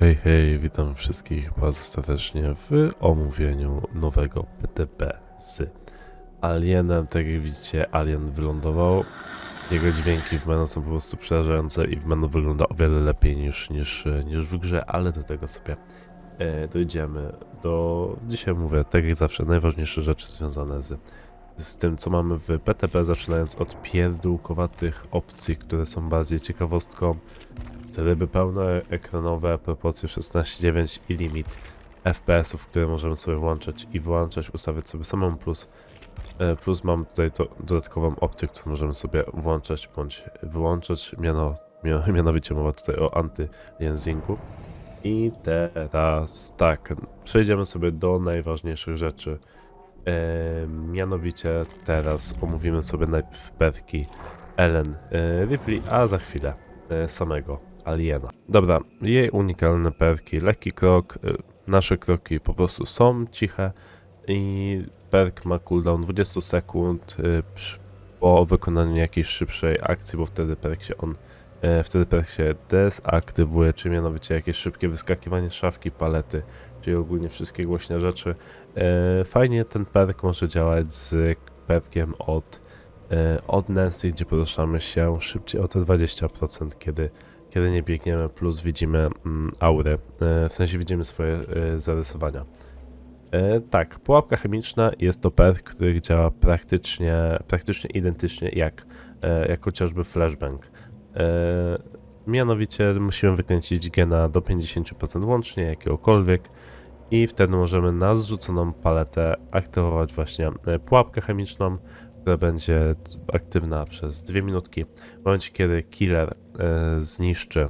Hej, hej, witam wszystkich bardzo serdecznie w omówieniu nowego PTP z Alienem. Tak jak widzicie, Alien wylądował. Jego dźwięki w menu są po prostu przerażające i w menu wygląda o wiele lepiej niż, niż, niż w grze, ale do tego sobie e, dojdziemy. Do, dzisiaj mówię, tak jak zawsze, najważniejsze rzeczy związane z, z tym, co mamy w PTP, zaczynając od pierdółkowatych opcji, które są bardziej ciekawostką. Tryby pełnoekranowe, proporcje 16:9 i limit FPS-ów, które możemy sobie włączać i wyłączać, ustawiać sobie samemu plus. E, Plus mam tutaj to dodatkową opcję, którą możemy sobie włączać bądź wyłączać. Miano, mia- mianowicie mowa tutaj o anty-aliasingu. I teraz tak, przejdziemy sobie do najważniejszych rzeczy. E, mianowicie teraz omówimy sobie najpierw perki Ellen e, Ripley, a za chwilę e, samego Aliena. Dobra, jej unikalne perki, lekki krok, y, nasze kroki po prostu są ciche i perk ma cooldown 20 sekund y, przy- po wykonaniu jakiejś szybszej akcji, bo wtedy perk się on e, wtedy perk się dezaktywuje, czy mianowicie jakieś szybkie wyskakiwanie szafki, palety, czyli ogólnie wszystkie głośne rzeczy. E, Fajnie ten perk może działać z perkiem od, e, od Nancy, gdzie poruszamy się szybciej o te 20%, kiedy kiedy nie biegniemy, plus widzimy mm, aury, e, w sensie widzimy swoje e, zarysowania. E, tak, pułapka chemiczna jest to perk, który działa praktycznie, praktycznie identycznie jak, e, jak chociażby flashbang. E, mianowicie musimy wykręcić gena do 50% łącznie, jakiegokolwiek i wtedy możemy na zrzuconą paletę aktywować właśnie e, pułapkę chemiczną, która będzie aktywna przez 2 minutki. W momencie, kiedy killer e, zniszczy,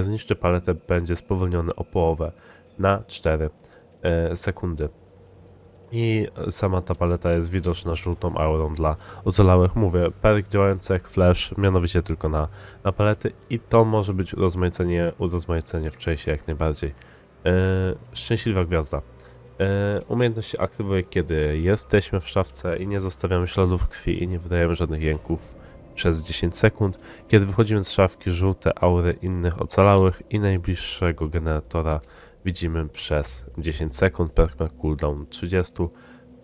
zniszczy paletę, będzie spowolniony o połowę na 4 e, sekundy. I sama ta paleta jest widoczna żółtą aurą dla ocalałych. Mówię, perk działający jak flash, mianowicie tylko na, na palety i to może być urozmaicenie, urozmaicenie w chase'ie jak najbardziej. E, szczęśliwa gwiazda. E, umiejętność się aktywuje, kiedy jesteśmy w szafce i nie zostawiamy śladów krwi i nie wydajemy żadnych jęków przez 10 sekund. Kiedy wychodzimy z szafki, żółte aury innych ocalałych i najbliższego generatora widzimy przez 10 sekund. Perk ma cooldown 30.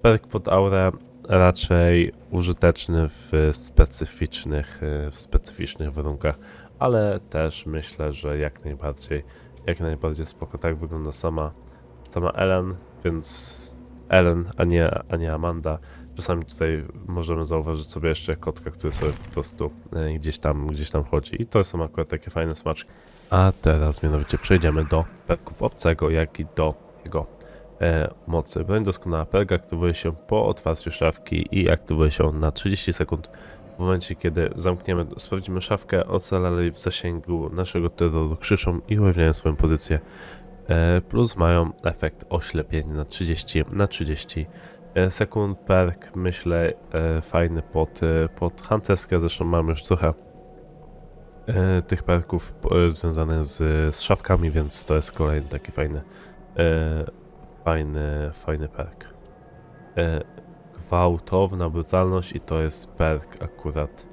Perk pod aurę raczej użyteczny w specyficznych, e, w specyficznych warunkach, ale też myślę, że jak najbardziej, jak najbardziej spoko. Tak wygląda sama, sama Ellen, więc Ellen, a nie, a nie Amanda. Czasami tutaj możemy zauważyć sobie jeszcze kotka, który sobie po prostu e, gdzieś tam, gdzieś tam chodzi. I to są akurat takie fajne smaczki. A teraz mianowicie przejdziemy do perków obcego, jak i do jego e, mocy. Broń doskonała perk aktywuje się po otwarciu szafki i aktywuje się na 30 sekund. W momencie, kiedy zamkniemy, sprawdzimy szafkę, ocalali w zasięgu naszego terroru krzyczą i ujawniają swoją pozycję. E, plus mają efekt oślepienia na 30 na 30 e, sekund. Perk myślę e, fajny pod, e, pod Hunterskę, zresztą mam już trochę tych perków e, związanych z, z szafkami, więc to jest kolejny taki fajny e, fajny, fajny perk. E, gwałtowna brutalność i to jest perk akurat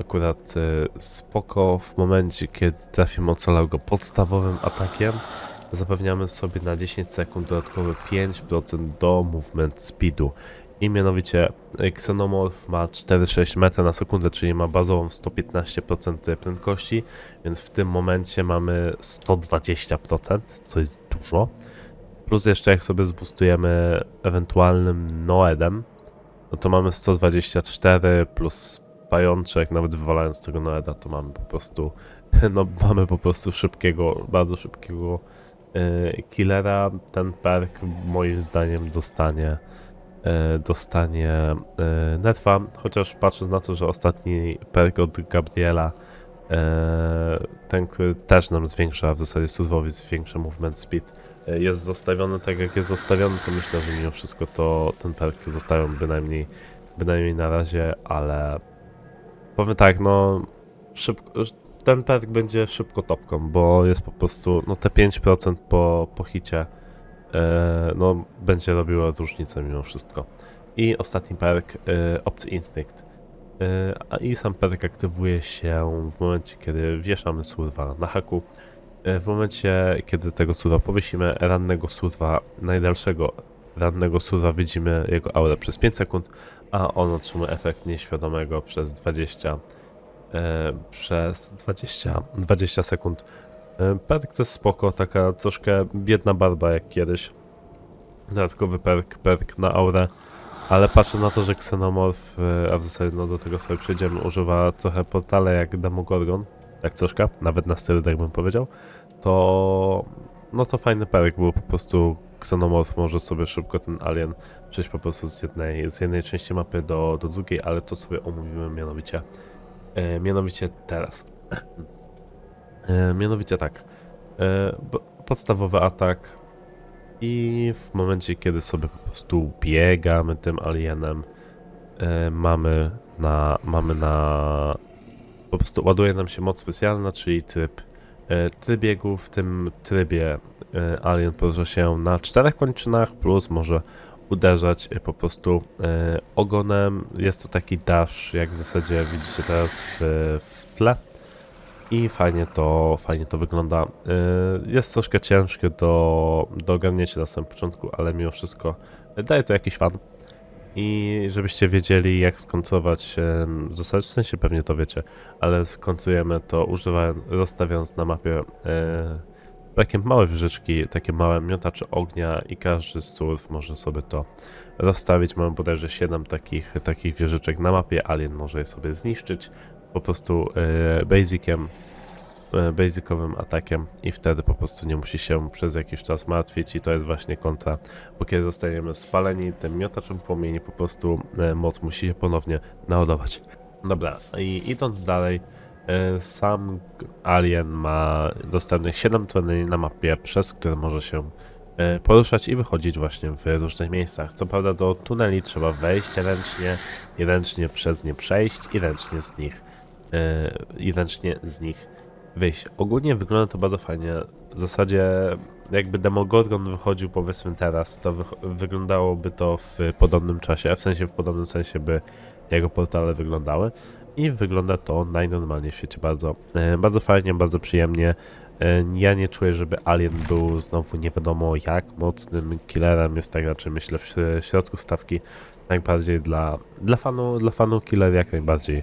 akurat e, spoko w momencie, kiedy trafimy ocalałego podstawowym atakiem zapewniamy sobie na 10 sekund dodatkowe 5% do movement speedu. I mianowicie Xenomorph ma 4,6 metra na sekundę, czyli ma bazową 115% prędkości, więc w tym momencie mamy 120%, co jest dużo. Plus jeszcze jak sobie zboostujemy ewentualnym Noedem, no to mamy 124 plus pajączek, nawet wywalając tego Noeda, to mamy po prostu, no mamy po prostu szybkiego, bardzo szybkiego e, killera. Ten perk moim zdaniem dostanie dostanie e, nerfa, chociaż patrząc na to, że ostatni perk od Gabriela e, ten, też nam zwiększa, w zasadzie surwowi zwiększa movement speed, e, jest zostawiony tak jak jest zostawiony, to myślę, że mimo wszystko to ten perk zostawią bynajmniej, bynajmniej na razie, ale powiem tak, no szybko, ten perk będzie szybko topką, bo jest po prostu, no te 5% po, po hicie, e, no będzie robiło różnicę mimo wszystko. I ostatni perk, e, Obcy Instynkt. E, a i sam perk aktywuje się w momencie, kiedy wieszamy surwa na haku E, W momencie, kiedy tego surwa powiesimy, rannego surwa, najdalszego rannego surwa widzimy jego aurę przez 5 sekund, a on otrzymuje efekt nieświadomego przez 20 e, przez 20, 20 sekund. E, perk to jest spoko, taka troszkę biedna barba jak kiedyś. Dodatkowy perk, perk na aurę. Ale patrzę na to, że Xenomorph, e, a w zasadzie no, do tego sobie przejdziemy, używa trochę portale jak Demogorgon, tak troszkę, nawet na sterydach bym powiedział, to no to fajny perk, bo po prostu Xenomorph może sobie szybko ten alien przejść po prostu z jednej, z jednej części mapy do, do drugiej, ale to sobie omówimy mianowicie, e, mianowicie teraz. E, mianowicie tak, e, podstawowy atak i w momencie, kiedy sobie po prostu biegamy tym alienem, e, mamy na, mamy na, po prostu ładuje nam się moc specjalna, czyli tryb, tryb biegu. W tym trybie alien porusza się na czterech kończynach, plus może uderzać po prostu ogonem. Jest to taki dash, jak w zasadzie widzicie teraz w, w tle. I fajnie to, fajnie to wygląda. Yy, Jest troszkę ciężkie do, do ogarnięcia na samym początku, ale mimo wszystko daje to jakiś fan. I żebyście wiedzieli, jak skontrować, w zasadzie w sensie pewnie to wiecie, ale skontrujemy to używając, rozstawiając na mapie e, takie małe wieżyczki, takie małe miotacze ognia i każdy surf może sobie to rozstawić. Mamy bodajże 7 takich, takich wieżyczek na mapie, alien może je sobie zniszczyć po prostu e, basiciem, e, basicowym atakiem i wtedy po prostu nie musi się przez jakiś czas martwić i to jest właśnie kontra, bo kiedy zostajemy spaleni tym miotaczem płomieni po prostu e, moc musi się ponownie naładować. Dobra, i idąc dalej, sam alien ma dostępnych 7 tuneli na mapie, przez które może się poruszać i wychodzić właśnie w różnych miejscach. Co prawda do tuneli trzeba wejść ręcznie i ręcznie przez nie przejść i ręcznie z nich i ręcznie z nich wyjść. Ogólnie wygląda to bardzo fajnie. W zasadzie jakby Demogorgon wychodził powiedzmy teraz, to wych- wyglądałoby to w podobnym czasie, w sensie w podobnym sensie by jego portale wyglądały i wygląda to najnormalniej w świecie bardzo, e, bardzo fajnie, bardzo przyjemnie. E, Ja nie czuję, żeby Alien był znowu nie wiadomo jak mocnym killerem, jest tak raczej myślę w śr- środku stawki, najbardziej dla, dla fanu, dla fanu killer jak najbardziej.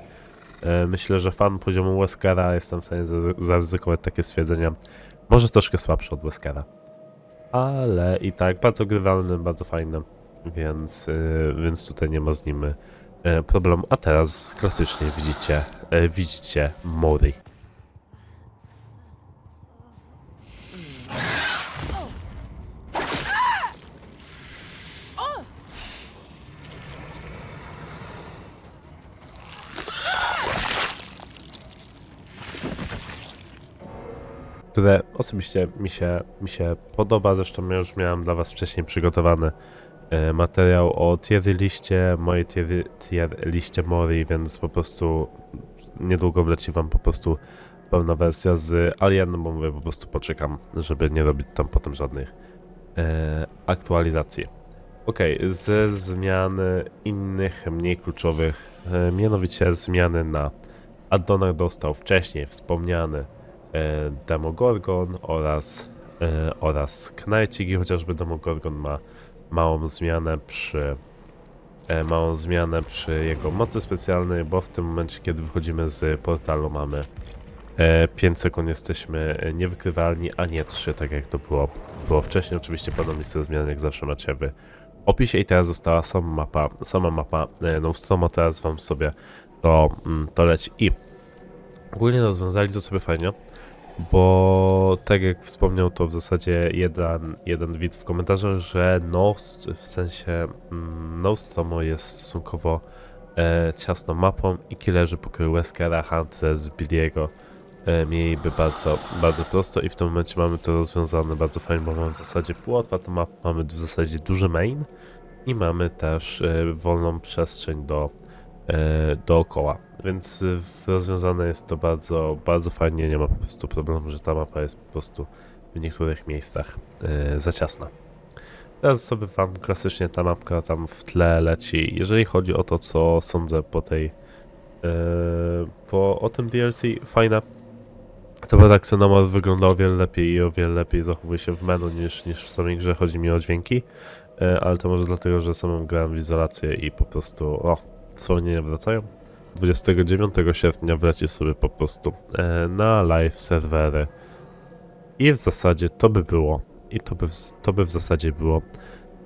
E, Myślę, że fan poziomu Weskera jestem w stanie zary- zaryzykować takie stwierdzenia. Może troszkę słabszy od Weskera. Ale i tak bardzo grywalny, bardzo fajny. Więc, y, więc tutaj nie ma z nim y, problemu. A teraz klasycznie widzicie, widzicie Mori. Które osobiście mi się, mi się podoba. Zresztą ja już miałem dla Was wcześniej przygotowany e, materiał o tier liście, mojej tier, tier liście Mori, więc po prostu niedługo wleci Wam po prostu pełna wersja z Alien, bo mówię, po prostu poczekam, żeby nie robić tam potem żadnych e, aktualizacji. Ok, ze zmian innych, mniej kluczowych, e, mianowicie zmiany na addonach dostał wcześniej wspomniany Demogorgon oraz, e, oraz Knajcik i chociażby Demogorgon ma małą zmianę przy e, małą zmianę przy jego mocy specjalnej, bo w tym momencie, kiedy wychodzimy z portalu mamy e, 5 sekund jesteśmy e, niewykrywalni, a nie 3, tak jak to było, było wcześniej. Oczywiście podobnie te zmiany jak zawsze macie w opisie. I teraz została sama mapa, sama mapa e, Nostromo, teraz wam sobie to, mm, to leci. I ogólnie rozwiązali to sobie fajnie, bo tak jak wspomniał to w zasadzie jeden, jeden widz w komentarzach, że Nost, w sensie mm, Nostromo jest stosunkowo e, ciasną mapą i killerzy pokroju Weskera, Huntress, Billiego e, mieliby bardzo, bardzo prosto i w tym momencie mamy to rozwiązane bardzo fajnie, bo mamy w zasadzie półotwartą mapę, mamy w zasadzie duży main i mamy też e, wolną przestrzeń do, dookoła, więc e, rozwiązane jest to bardzo, bardzo fajnie, nie ma po prostu problemu, że ta mapa jest po prostu w niektórych miejscach e, za ciasna. Teraz sobie wam klasycznie ta mapka tam w tle leci. Jeżeli chodzi o to, co sądzę po tej e, po o tym DLC, fajna Co prawda Xenomorph wygląda o wiele lepiej i o wiele lepiej zachowuje się w menu niż, niż w samej grze, chodzi mi o dźwięki, e, ale to może dlatego, że samą grałem w izolację i po prostu, o, wspomnienia wracają. 29 sierpnia wleci sobie po prostu e, na live serwery i w zasadzie to by było i to by, to by w zasadzie było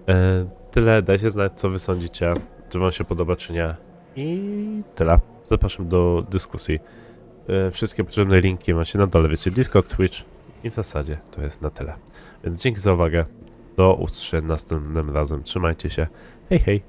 e, tyle, dajcie znać co wy sądzicie, czy wam się podoba czy nie i tyle. Zapraszam do dyskusji. E, Wszystkie potrzebne linki macie na dole, wiecie, Discord, Twitch i w zasadzie to jest na tyle. Więc dzięki za uwagę. Do usłyszenia następnym razem. Trzymajcie się. Hej, hej.